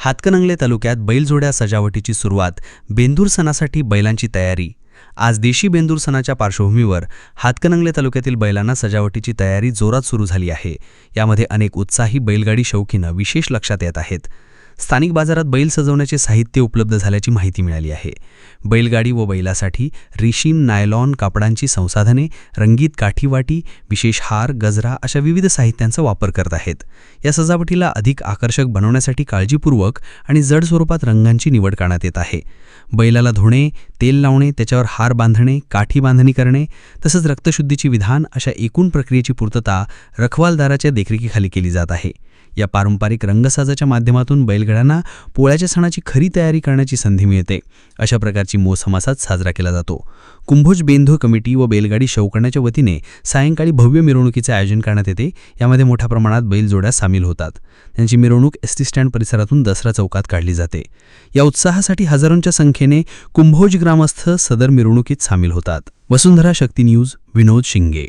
हातकणंगले तालुक्यात बैलजोड्या सजावटीची सुरुवात बेंदूर सणासाठी बैलांची तयारी. आज देशी बेंदूर सणाच्या पार्श्वभूमीवर हातकणंगले तालुक्यातील बैलांना सजावटीची तयारी जोरात सुरू झाली आहे. यामध्ये अनेक उत्साही बैलगाडी शौकीनं विशेष लक्षात येत आहेत. स्थानिक बाजारात बैल सजवण्याचे साहित्य उपलब्ध झाल्याची माहिती मिळाली आहे. बैलगाडी व बैलासाठी रेशीम नायलॉन कापडांची संसाधने रंगीत काठीवाटी विशेष हार गजरा अशा विविध साहित्यांचा वापर करत आहेत. या सजावटीला अधिक आकर्षक बनवण्यासाठी काळजीपूर्वक आणि जड स्वरूपात रंगांची निवड करण्यात येत आहे. बैलाला धुणे तेल लावणे त्याच्यावर हार बांधणे काठी बांधणी करणे तसंच रक्तशुद्धीची विधान अशा एकूण प्रक्रियेची पूर्तता रखवालदाराच्या देखरेखीखाली केली जात आहे. या पारंपरिक रंगसाजाच्या माध्यमातून बैलगड्यांना पोळ्याच्या सणाची खरी तयारी करण्याची संधी मिळते. अशा प्रकारची मोसमासात साजरा केला जातो. कुंभोज बेंधू कमिटी व बैलगाडी शौकण्याच्या वतीने सायंकाळी भव्य मिरवणुकीचे आयोजन करण्यात येते. यामध्ये मोठ्या प्रमाणात बैलजोड्या सामील होतात. त्यांची मिरवणूक एस स्टँड परिसरातून दसरा चौकात काढली जाते. या उत्साहासाठी हजारोंच्या संख्येने कुंभोज ग्रामस्थ सदर मिरवणुकीत सामील होतात. वसुंधरा शक्ती न्यूज विनोद शिंगे.